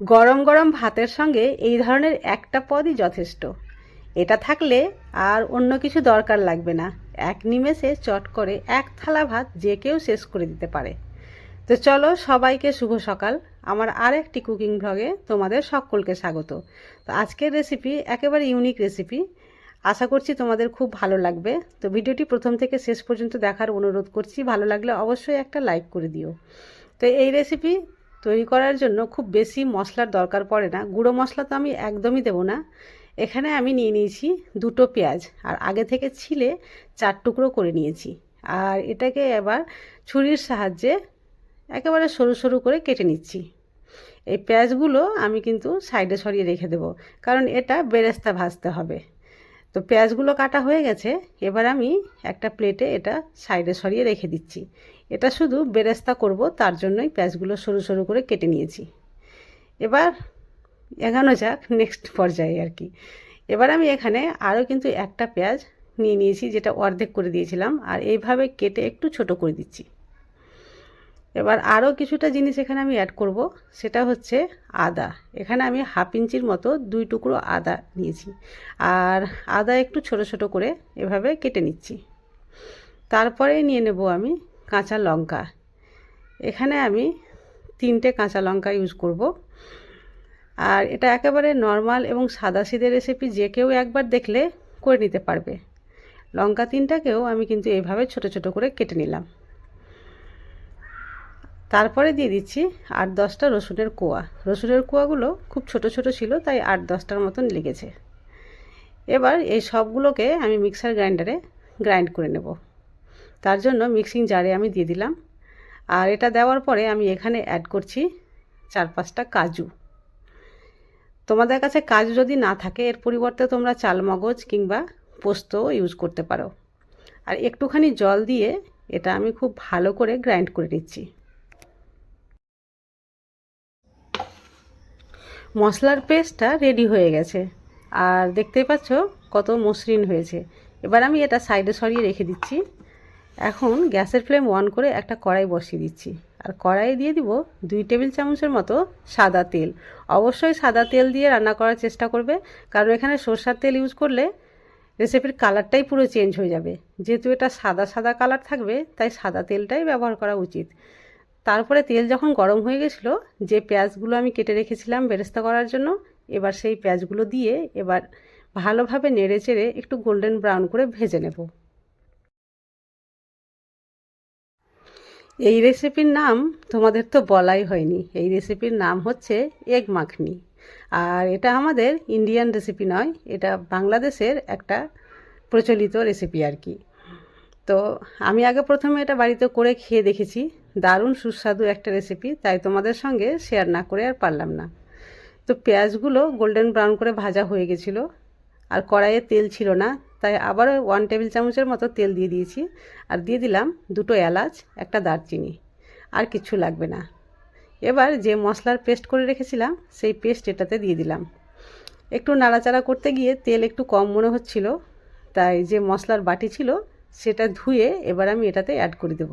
গরম গরম ভাতের সঙ্গে এই ধরনের একটা পদই যথেষ্ট। এটা থাকলে আর অন্য কিছু দরকার লাগবে না। এক নিমেষে চট করে এক থালা ভাত যে কেউ শেষ করে দিতে পারে। তো চলো সবাইকে শুভ সকাল। আমার আর একটি কুকিং ভ্লগে তোমাদের সকলকে স্বাগত। তো আজকের রেসিপি একেবারে ইউনিক রেসিপি আশা করছি তোমাদের খুব ভালো লাগবে। তো ভিডিওটি প্রথম থেকে শেষ পর্যন্ত দেখার অনুরোধ করছি। ভালো লাগলে অবশ্যই একটা লাইক করে দিও। তো এই রেসিপি তৈরি করার জন্য খুব বেশি মশলার দরকার পড়ে না। গুঁড়ো মশলা তো আমি একদমই দেবো না। এখানে আমি নিয়ে নিয়েছি দুটো পেঁয়াজ আর আগে থেকে ছিলে চার টুকরো করে নিয়েছি। আর এটাকে এবার ছুরির সাহায্যে একেবারে সরু সরু করে কেটে নিচ্ছি। এই পেঁয়াজগুলো আমি কিন্তু সাইডে সরিয়ে রেখে দেবো, কারণ এটা বেরেস্তা ভাজতে হবে। তো পেঁয়াজগুলো কাটা হয়ে গেছে, এবার আমি একটা প্লেটে এটা সাইডে সরিয়ে রেখে দিচ্ছি। এটা শুধু বেরেস্তা করব, তার জন্যই পেঁয়াজগুলো সরু সরু করে কেটে নিয়েছি। এবার এগানো যাক নেক্সট পর্যায়ে আর কি। এবার আমি এখানে আরও কিন্তু একটা পেঁয়াজ নিয়ে নিয়েছি, যেটা অর্ধেক করে দিয়েছিলাম, আর এইভাবে কেটে একটু ছোট করে দিচ্ছি। এবার আরও কিছুটা জিনিস এখানে আমি অ্যাড করব, সেটা হচ্ছে আদা। এখানে আমি হাফ ইঞ্চির মতো দুই টুকরো আদা নিয়েছি, আর আদা একটু ছোট ছোট করে এভাবে কেটে নিচ্ছি। তারপরে নিয়ে নেব আমি কাঁচা লঙ্কা। এখানে আমি তিনটে কাঁচা লঙ্কা ইউজ করব। আর এটা একেবারে নর্মাল এবং সাদা সিদে রেসিপি যে কেউ একবার দেখলে করে নিতে পারবে। লঙ্কা তিনটাকেও আমি কিন্তু এইভাবে ছোট ছোট করে কেটে নিলাম। তারপরে দিয়ে দিচ্ছি আট দশটা রসুনের কোয়া। রসুনের কোয়াগুলো খুব ছোট ছোট ছিল, তাই আট দশটার মতন লেগেছে। এবার এই সবগুলোকে আমি মিক্সার গ্রাইন্ডারে গ্রাইন্ড করে নেব। তার জন্য মিক্সিং জারে আমি দিয়ে দিলাম। আর এটা দেওয়ার পরে আমি এখানে অ্যাড করছি চার পাঁচটা কাজু। তোমাদের কাছে কাজু যদি না থাকে, এর পরিবর্তে তোমরা চালমগজ কিংবা পোস্ত ইউজ করতে পারো। আর একটুখানি জল দিয়ে এটা আমি খুব ভালো করে গ্রাইন্ড করে নিচ্ছি। মশলার পেস্টটা রেডি হয়ে গেছে। আর দেখতেই পাচ্ছ কত মসৃণ হয়েছে। এবার আমি এটা সাইডে সরিয়ে রেখে দিচ্ছি। এখন গ্যাসের ফ্লেম অন করে একটা কড়াই বসিয়ে দিচ্ছি। আর কড়াইয়ে দিয়ে দিব দুই টেবিল চামচের মতো সাদা তেল। অবশ্যই সাদা তেল দিয়ে রান্না করার চেষ্টা করবে, কারণ এখানে সর্ষার তেল ইউজ করলে রেসিপির কালারটাই পুরো চেঞ্জ হয়ে যাবে। যেহেতু এটা সাদা সাদা কালার থাকবে, তাই সাদা তেলটাই ব্যবহার করা উচিত। তারপরে তেল যখন গরম হয়ে গেছিল, যে পেঁয়াজগুলো আমি কেটে রেখেছিলাম বেরেস্তা করার জন্য, এবার সেই পেঁয়াজগুলো দিয়ে এবার ভালোভাবে নেড়ে চেড়ে একটু গোল্ডেন ব্রাউন করে ভেজে নেব। এই রেসিপির নাম তোমাদের তো বলাই হয়নি। এই রেসিপির নাম হচ্ছে এগ মাখনি আর এটা আমাদের ইন্ডিয়ান রেসিপি নয়, এটা বাংলাদেশের একটা প্রচলিত রেসিপি আর কি। তো আমি আগে প্রথমে এটা বাড়িতে করে খেয়ে দেখেছি। দারুণ সুস্বাদু একটা রেসিপি তাই তোমাদের সঙ্গে শেয়ার না করে আর পারলাম না। তো পেঁয়াজগুলো গোল্ডেন ব্রাউন করে ভাজা হয়ে গেছিল, আর কড়াইয়ে তেল ছিল না তাই আবারও ওয়ান টেবিল চামচের মতো তেল দিয়ে দিয়েছি। আর দিয়ে দিলাম দুটো এলাচ, একটা দারচিনি। আর কিছু লাগবে না। এবার যে মশলার পেস্ট করে রেখেছিলাম, সেই পেস্ট এটাতে দিয়ে দিলাম। একটু নাড়াচাড়া করতে গিয়ে তেল একটু কম মনে হচ্ছিল, তাই যে মশলার বাটি ছিল, সেটা ধুয়ে এবার আমি এটাতে অ্যাড করে দেব।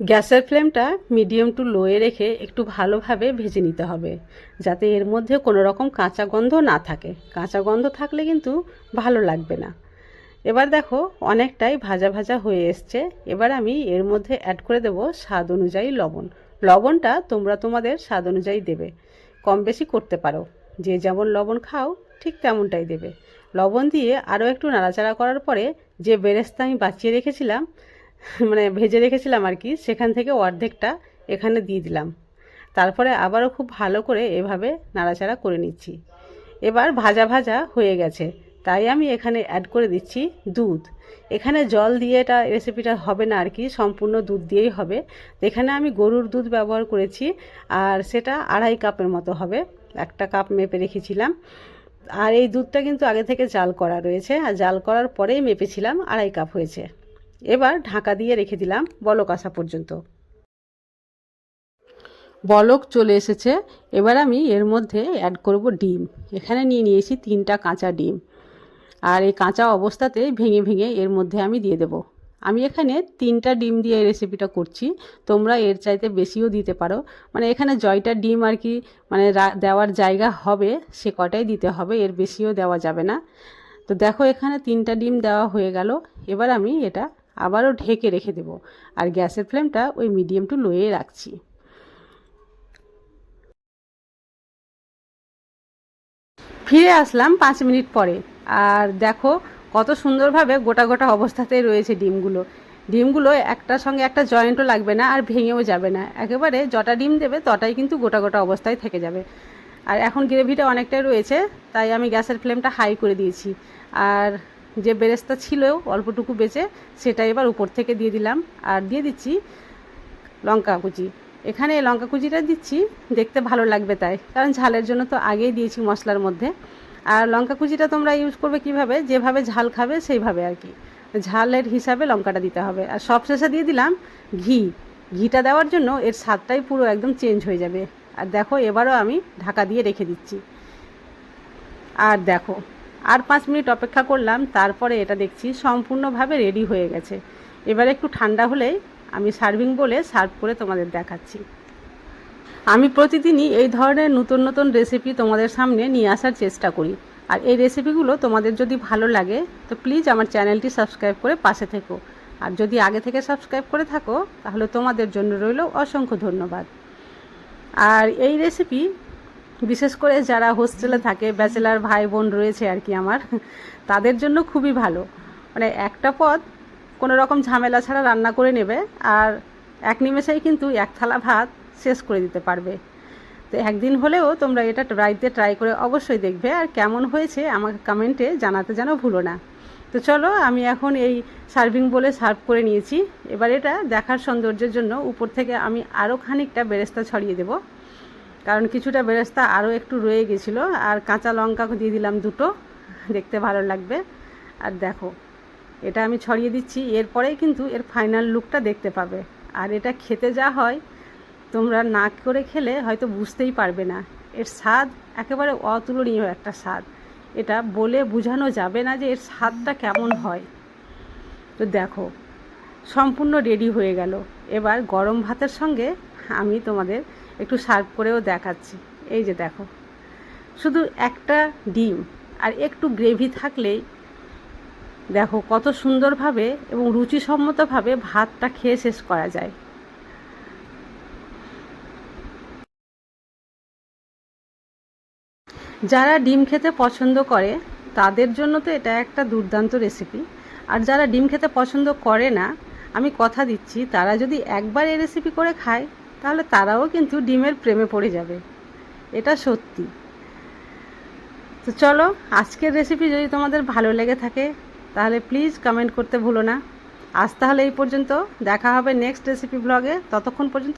গ্যাসের ফ্লেমটা মিডিয়াম টু লোয়ে রেখে একটু ভালোভাবে ভেজে নিতে হবে, যাতে এর মধ্যে কোনো রকম কাঁচা গন্ধ না থাকে। কাঁচা গন্ধ থাকলে কিন্তু ভালো লাগবে না। এবার দেখো অনেকটাই ভাজা ভাজা হয়ে এসছে। এবার আমি এর মধ্যে অ্যাড করে দেব স্বাদ অনুযায়ী লবণ। লবণটা তোমরা তোমাদের স্বাদ অনুযায়ী দেবে। কম বেশি করতে পারো। যে যেমন লবণ খাও, ঠিক তেমনটাই দেবে। লবণ দিয়ে আরও একটু নাড়াচাড়া করার পরে যে বেরেস্তা আমি বাঁচিয়ে রেখেছিলাম মানে ভেজে রেখেছিলাম আর কি, সেখান থেকে অর্ধেকটা এখানে দিয়ে দিলাম। তারপরে আবারও খুব ভালো করে এভাবে নাড়াচাড়া করে নিচ্ছি। এবার ভাজা ভাজা হয়ে গেছে, তাই আমি এখানে অ্যাড করে দিচ্ছি দুধ। এখানে জল দিয়ে এটা রেসিপিটা হবে না আর কি, সম্পূর্ণ দুধ দিয়েই হবে। এখানে আমি গরুর দুধ ব্যবহার করেছি, আর সেটা আড়াই কাপের মতো হবে, একটা কাপ মেপে রেখেছিলাম। আর এই দুধটা কিন্তু আগে থেকে জাল করা রয়েছে, আর জাল করার পরেই মেপেছিলাম আড়াই কাপ হয়েছে। এবার ঢাকা দিয়ে রেখে দিলাম বলক আসা পর্যন্ত। বলক চলে এসেছে। এবার আমি এর মধ্যে অ্যাড করব ডিম। এখানে নিয়ে নিয়েছি তিনটা কাঁচা ডিম। আর এই কাঁচা অবস্থাতে ভেঙে ভেঙে এর মধ্যে আমি দিয়ে দেব। আমি এখানে তিনটা ডিম দিয়ে এই রেসিপিটা করছি। তোমরা এর চাইতে বেশিও দিতে পারো। মানে এখানে জয়টা ডিম আর কি মানে দেওয়ার জায়গা হবে, সে কটাই দিতে হবে, এর বেশিও দেওয়া যাবে না। তো দেখো এখানে তিনটা ডিম দেওয়া হয়ে গেল। এবার আমি এটা আবারও ঢেকে রেখে দেবো আর গ্যাসের ফ্লেমটা ওই মিডিয়াম টু লোয়ে রাখছি। ফিরে আসলাম পাঁচ মিনিট পরে। আর দেখো কত সুন্দরভাবে গোটা গোটা অবস্থাতেই রয়েছে ডিমগুলো। ডিমগুলো একটার সঙ্গে একটা জয়েন্টও লাগবে না আর ভেঙেও যাবে না। একেবারে যটা ডিম দেবে তটাই কিন্তু গোটা গোটা অবস্থায় থেকে যাবে। আর এখন গ্রেভিটা অনেকটাই রয়েছে, তাই আমি গ্যাসের ফ্লেমটা হাই করে দিয়েছি। আর যে বেরেস্তা ছিল অল্পটুকু বেঁচে, সেটা এবার উপর থেকে দিয়ে দিলাম। আর দিয়ে দিচ্ছি লঙ্কা কুচি। এখানে লঙ্কা কুচিটা দিচ্ছি, দেখতে ভালো লাগবে তাই। কারণ ঝালের জন্য তো আগেই দিয়েছি মশলার মধ্যে। আর লঙ্কা কুচিটা তোমরা ইউজ করবে কীভাবে? যেভাবে ঝাল খাবে সেইভাবে আর কি। ঝালের হিসাবে লঙ্কাটা দিতে হবে। আর সবশেষে দিয়ে দিলাম ঘি। ঘিটা দেওয়ার জন্য এর স্বাদটাই পুরো একদম চেঞ্জ হয়ে যাবে। আর দেখো, এবারও আমি ঢাকা দিয়ে রেখে দিচ্ছি। আর দেখো আর পাঁচ মিনিট অপেক্ষা করলাম, তারপরে এটা দেখছি সম্পূর্ণভাবে রেডি হয়ে গেছে। এবার একটু ঠান্ডা হলেই আমি সার্ভিং বলে সার্ভ করে তোমাদের দেখাচ্ছি। আমি প্রতিদিনই এই ধরনের নতুন নতুন রেসিপি তোমাদের সামনে নিয়ে আসার চেষ্টা করি। আর এই রেসিপিগুলো তোমাদের যদি ভালো লাগে, তো প্লিজ আমার চ্যানেলটি সাবস্ক্রাইব করে পাশে থেকো। আর যদি আগে থেকে সাবস্ক্রাইব করে থাকো, তাহলে তোমাদের জন্য রইল অসংখ্য ধন্যবাদ। আর এই রেসিপি বিশেষ করে যারা হোস্টেলে থাকে ব্যাচেলার ভাই বোন রয়েছে আর কি আমার, তাদের জন্য খুবই ভালো। মানে একটা পদ কোনো রকম ঝামেলা ছাড়া রান্না করে নেবে আর এক নিমেষেই কিন্তু এক থালা ভাত শেষ করে দিতে পারবে। তো একদিন হলেও তোমরা এটা বাড়িতে ট্রাই করে অবশ্যই দেখবে আর কেমন হয়েছে আমাকে কমেন্টে জানাতে যেন ভুলো না। তো চলো, আমি এখন এই সার্ভিং বলে সার্ভ করে নিয়েছি। এবার এটা দেখার সৌন্দর্যের জন্য উপর থেকে আমি আরও খানিকটা বেরেস্তা ছড়িয়ে দেবো। কারণ কিছুটা বেরেস্তা আরও একটু রয়ে গেছিল, আর কাঁচা লঙ্কা দিয়ে দিলাম দুটো, দেখতে ভালো লাগবে। আর দেখো, এটা আমি ছড়িয়ে দিচ্ছি, এরপরেই কিন্তু এর ফাইনাল লুকটা দেখতে পাবে। আর এটা খেতে যা হয়, তোমরা না করে খেলে হয়তো বুঝতেই পারবে না। এর স্বাদ একেবারে অতুলনীয় একটা স্বাদ। এটা বলে বোঝানো যাবে না যে এর স্বাদটা কেমন হয়। তো দেখো, সম্পূর্ণ রেডি হয়ে গেল। এবার গরম ভাতের সঙ্গে আমি তোমাদের একটু সার্ভ করেও দেখাচ্ছি। এই যে দেখো, শুধু একটা ডিম আর একটু গ্রেভি থাকলেই দেখো কত সুন্দরভাবে এবং রুচিসম্মতভাবে ভাতটা খেয়ে শেষ করা যায়। যারা ডিম খেতে পছন্দ করে, তাদের জন্য তো এটা একটা দুর্দান্ত রেসিপি আর যারা ডিম খেতে পছন্দ করে না, আমি কথা দিচ্ছি, তারা যদি একবার এই রেসিপি করে খায় তাহলে তারাও কিন্তু ডিমের প্রেমে পড়ে যাবে। এটা সত্যি। তো চলো, আজকের রেসিপি যদি তোমাদের ভালো লেগে থাকে, তাহলে প্লিজ কমেন্ট করতে ভুলো না। আজ তাহলে এই পর্যন্ত। দেখা হবে নেক্সট রেসিপি ব্লগে ততক্ষণ পর্যন্ত